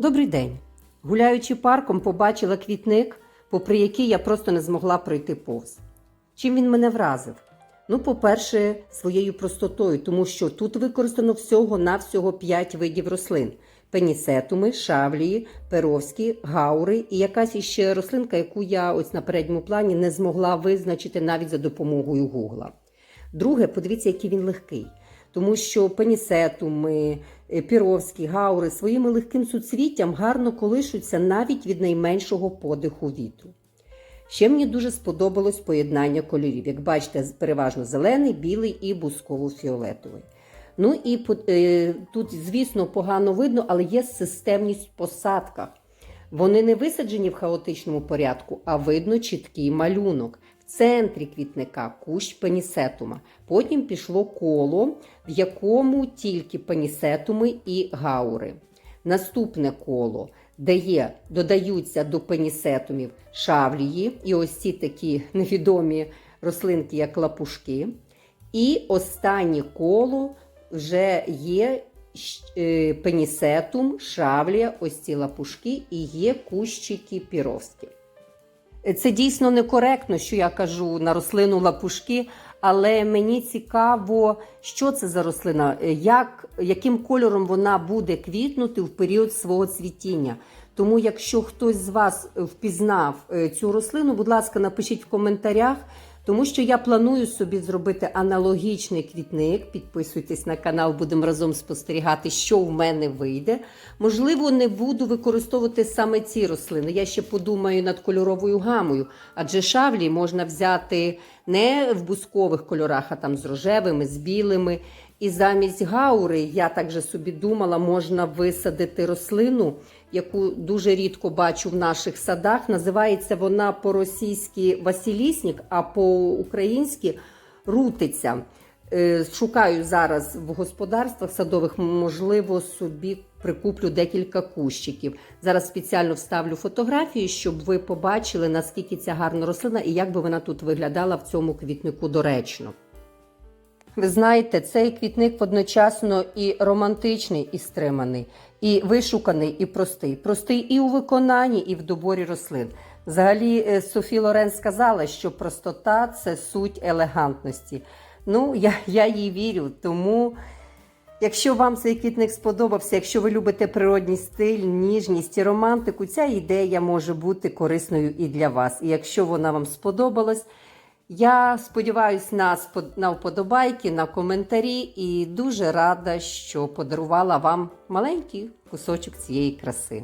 Добрий день. Гуляючи парком, побачила квітник, попри який я просто не змогла пройти повз. Чим він мене вразив? Ну, по-перше, своєю простотою, тому що тут використано всього-навсього 5 видів рослин: пенісетуми, шавлії, перовські, гаури і якась іще рослинка, яку я ось на передньому плані не змогла визначити навіть за допомогою гугла. Друге, подивіться, який він легкий. Тому що пенісетуми, е, піровські, гаури своїм легким суцвіттям гарно колишуться навіть від найменшого подиху вітру. Ще мені дуже сподобалось поєднання кольорів. Як бачите, переважно зелений, білий і бусково-фіолетовий. Ну і е, тут, звісно, погано видно, але є системність в посадках. Вони не висаджені в хаотичному порядку, а видно чіткий малюнок. Центрі квітника кущ пенісетума. Потім пішло коло, в якому тільки пенісетуми і гаури. Наступне коло, де є, додаються до пенісетумів шавлії, і ось ці такі невідомі рослинки, як лапушки. І останнє коло вже є е, пенісетум, шавлія, ось ці лапушки, і є кущики піровські. Це дійсно некоректно, що я кажу на рослину лапушки, але мені цікаво, що це за рослина, як, яким кольором вона буде квітнути в період свого цвітіння. Тому, якщо хтось з вас впізнав е, цю рослину, будь ласка, напишіть в коментарях. Тому що я планую собі зробити аналогічний квітник. Підписуйтесь на канал, будемо разом спостерігати, що в мене вийде. Можливо, не буду використовувати саме ці рослини. Я ще подумаю над кольоровою гамою, адже шавлі можна взяти не в бускових кольорах, а там з рожевими, з білими. І замість гаури, я так собі думала, можна висадити рослину, яку дуже рідко бачу в наших садах. Називається вона по-російськи Васіліснік, а по-українськи рутиця. Е, Шукаю зараз в господарствах садових, можливо, собі прикуплю декілька кущиків. Зараз спеціально вставлю фотографії, щоб ви побачили, наскільки ця гарна рослина і як би вона тут виглядала в цьому квітнику доречно. Ви знаєте, цей квітник одночасно і романтичний, і стриманий, і вишуканий, і простий. Простий і у виконанні, і в доборі рослин. Взагалі, е, Софі Лорен сказала, що простота це суть елегантності. Ну, я, я їй вірю, тому. Якщо вам цей квітник сподобався, якщо ви любите природній стиль, ніжність і романтику, ця ідея може бути корисною і для вас. І якщо вона вам сподобалась, я сподіваюся на, на вподобайки, на коментарі і дуже рада, що подарувала вам маленький кусочок цієї краси.